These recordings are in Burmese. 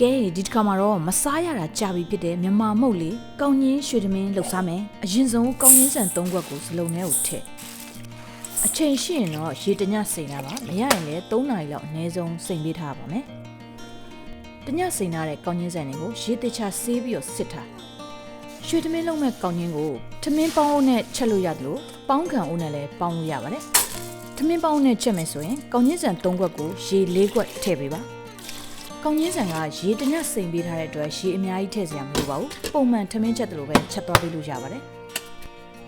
ကဲဒီတစ်ခါမှာတော့မစားရတာကြာပြီဖြစ်တဲ့မြန်မာမုတ်လေးကောင်းကြီးရွှေသမင်းလှုပ်စားမယ်အရင်ဆုံးကောင်းကြီးဆန်၃ခွက်ကိုစလုံးထဲကိုထည့်အချိန်ရှိရင်တော့ရေတညစိန်တာပါမရရင်လည်း3နာရီလောက်အနည်းဆုံးစိန်ပေးထားပါမယ်တညစိန်ထားတဲ့ကောင်းကြီးဆန်တွေကိုရေတချဆေးပြီးတော့စစ်ထားရွှေသမင်းလုံးမဲ့ကောင်းကြီးကိုသမင်းပေါင်းအုပ်နဲ့ချက်လို့ရတယ်လို့ပေါင်းခံအုပ်နဲ့လည်းပေါင်းလို့ရပါတယ်သမင်းပေါင်းအုပ်နဲ့ချက်မယ်ဆိုရင်ကောင်းကြီးဆန်၃ခွက်ကိုရေ၄ခွက်ထည့်ပေးပါ ကောင်းကြီးဆန်ကရေတညက်စိန်ပေးထားတဲ့အတွက်ရေအများကြီးထည့်စရာမလိုပါဘူးပုံမှန်ထမင်းချက်တလို့ပဲချက်သွားပေးလို့ရပါတယ်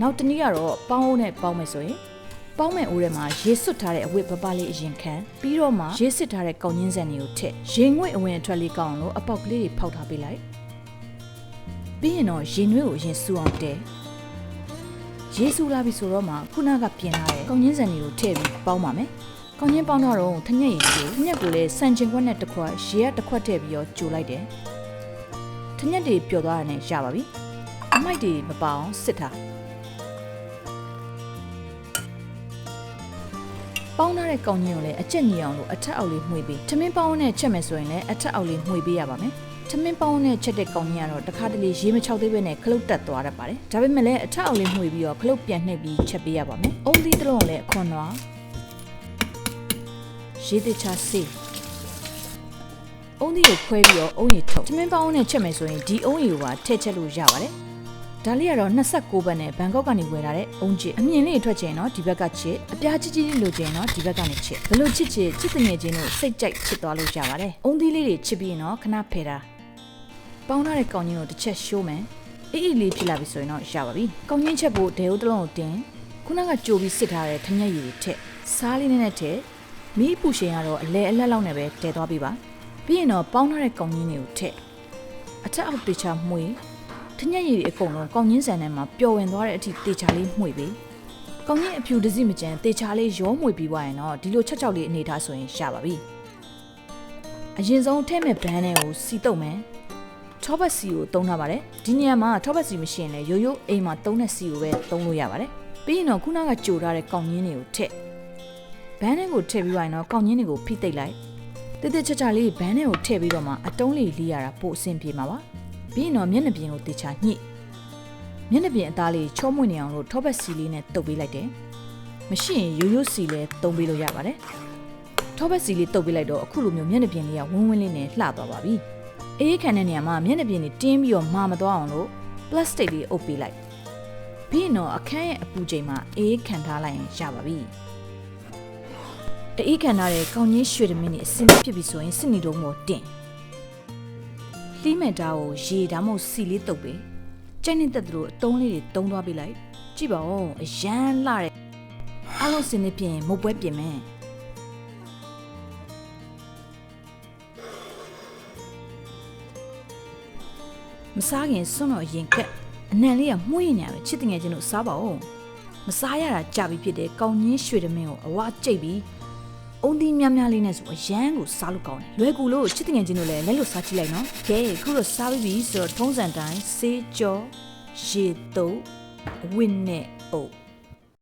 နောက်တစ်နည်းကတော့ပေါင်းအိုးနဲ့ပေါင်းမယ်ဆိုရင်ပေါင်းမဲ့အိုးထဲမှာရေစွတ်ထားတဲ့အဝတ်ပပလေးအရင်ခံပြီးတော့မှရေစစ်ထားတဲ့ကောင်းကြီးဆန်တွေကိုထည့်ရေငွေ့အဝင်အထွက်လေးကောင်းအောင်လို့အပေါက်ကလေးတွေဖောက်ထားပေးလိုက်ပြီးရင်တော့ရေနွေးကိုအရင်စူအောင်တဲရေစူလာပြီဆိုတော့မှခုနကပြင်ထားတဲ့ကောင်းကြီးဆန်တွေကိုထည့်ပြီးပေါင်းပါမယ် ကောင်းချင်းပေါင်းတော့တော့ထညက်ရည်ကိုထညက်ကိုလည်းစံချင်ခွက်နဲ့တစ်ခွက်ရေကတစ်ခွက်ထည့်ပြီးတော့ကြိုလိုက်တယ်ထညက်တွေပျော်သွားတာနဲ့ရပါပြီအမိုက်တွေမပေါအောင်စစ်ထားပေါင်းထားတဲ့ကောင်းချင်းကိုလည်းအချက်ညီအောင်လို့အထက်အောက်လေးမှွေပြီးထမင်းပေါင်းနဲ့ချက်မယ်ဆိုရင်လည်းအထက်အောက်လေးမှွေပေးရပါမယ်ထမင်းပေါင်းနဲ့ချက်တဲ့ကောင်းချင်းကတော့တစ်ခါတလေရေမချောက်သေးပဲနဲ့ခလုတ်တက်သွားတတ်ပါတယ်ဒါပေမဲ့လည်းအထက်အောက်လေးမှွေပြီးတော့ခလုတ်ပြန်နှိပ်ပြီးချက်ပေးရပါမယ်အုံးသီးတစ်လုံးကိုလည်းအခွန်တော့ ရေတချစေးအုံးဒီကိုခွဲပြီးတော့အုံးရီထုတ်သမင်းပေါင်းနဲ့ချက်မယ်ဆိုရင်ဒီအုံးရီကိုပါထည့်ချက်လို့ရပါတယ်ဒါလေးကတော့29ဘတ်နဲ့ဘန်ကောက်ကနေဝယ်လာတဲ့အုံးချစ်အမြင်လေးထွက်ချင်တော့ဒီဘက်ကချစ်အပြားကြီးကြီးလေးလိုချင်တော့ဒီဘက်ကနေချစ်ဘလို့ချစ်ချစ်ချစ်တငယ်ချင်းတို့စိတ်ကြိုက်ချစ်သွားလို့ရပါတယ်အုံးသီးလေးတွေချစ်ပြီးရင်တော့ခဏဖယ်တာပေါင်းထားတဲ့ကောင်းကြီးကိုတစ်ချက်ရှိုးမယ်အေးအေးလေးဖြစ်လာပြီဆိုရင်တော့ရပါပြီကောင်းကြီးချက်ဖို့ဒေယိုတစ်လုံးကိုတင်ခုနကကြိုပြီးစစ်ထားတဲ့ထမျက်ရည်တွေထည့်စားလေးနဲ့နဲ့ထည့် မီးပူရှင်ကတော့အလဲအလက်လောက်နဲ့ပဲတည်သွားပြီပါပြီးရင်တော့ပေါင်းထားတဲ့ကောင်းကြီးတွေကိုထည့်အထက်အောက်တေချာမှွေထညက်ရည်တွေအကုန်လုံးကောင်းကြီးဆန်ထဲမှာပျော်ဝင်သွားတဲ့အထိတေချာလေးမှွေပေးကောင်းကြီးအဖြူတစ်စီမကျန်တေချာလေးရောမှွေပြီးသွားရင်တော့ဒီလိုချက်ချောက်လေးအနေထားဆိုရင်ရပါပြီအရင်ဆုံးထဲမဲ့ဘန်းတွေကိုစီတုပ်မယ်ထောပတ်စီကိုတုံးထားပါတယ်ဒီနေရာမှာထောပတ်စီမရှိရင်လည်းရိုးရိုးအိမ်မှာတုံးတဲ့စီကိုပဲတုံးလို့ရပါတယ်ပြီးရင်တော့ခုနကကြိုထားတဲ့ကောင်းကြီးတွေကိုထည့် ဘန်းထဲကိုထည့်ပြီးရင်တော့ကောင်းချင်းတွေကိုဖိသိပ်လိုက်တိတိကျကျလေးဘန်းထဲကိုထည့်ပြီးတော့မှအတုံးလေးလေးရတာပိုအဆင်ပြေမှာပါပြီးရင်တော့မျက်နှာပြင်ကိုတေချာညှိမျက်နှာပြင်အသားလေးချောမွေ့နေအောင်လို့ထောပတ်စီလေးနဲ့တုပ်ပေးလိုက်တယ်မရှိရင်ရိုးရိုးစီလည်းတုံးပေးလို့ရပါတယ်ထောပတ်စီလေးတုပ်ပေးလိုက်တော့အခုလိုမျိုးမျက်နှာပြင်လေးကဝင်းဝင်းလေးနဲ့လှသွားပါပြီအေးခံတဲ့နေရာမှာမျက်နှာပြင်လေးတင်းပြီးတော့မာမသွားအောင်လို့ပလတ်စတစ်လေးအုပ်ပေးလိုက်ပြီးရင်တော့အခန်းရဲ့အပူချိန်မှာအေးခံထားလိုက်ရင်ရပါပြီ အေးခံထားတဲ့ကောင်းကြီးရွှေတမင်းနဲ့အစင်းဖြစ်ပြီဆိုရင်စစ်နေတော့မို့တင်လှီးမဲ့တာကိုရေဒါမှမဟုတ်စီလေးတုပ်ပေးကြိုက်နေတဲ့သူတို့အတုံးလေးတွေတုံးသွားပေးလိုက်ကြည့်ပါဦးအရန်လှတဲ့အားလုံးစင်းနေပြင်မုတ်ပွဲပြင်မယ်မစားခင်စွန့်တော့ရင်ကက်အနံလေးကမှုန့်ရင်ညာပဲချစ်တငယ်ချင်းတို့စားပါဦးမစားရတာကြာပြီဖြစ်တဲ့ကောင်းကြီးရွှေတမင်းကိုအဝကြိတ်ပြီး အုံဒီများများလေးနဲ့ဆိုအရန်ကိုစားလို့ကောင်းတယ်လွယ်ကူလို့ချစ်တငယ်ချင်းတို့လည်းလက်လို့စားကြည့်လိုက်နော်ကဲခုတော့စားပြီးပြီဆိုတော့ထုံးစံတိုင်းဆေးကြောရေတုပ်ဝင်းနဲ့အုပ်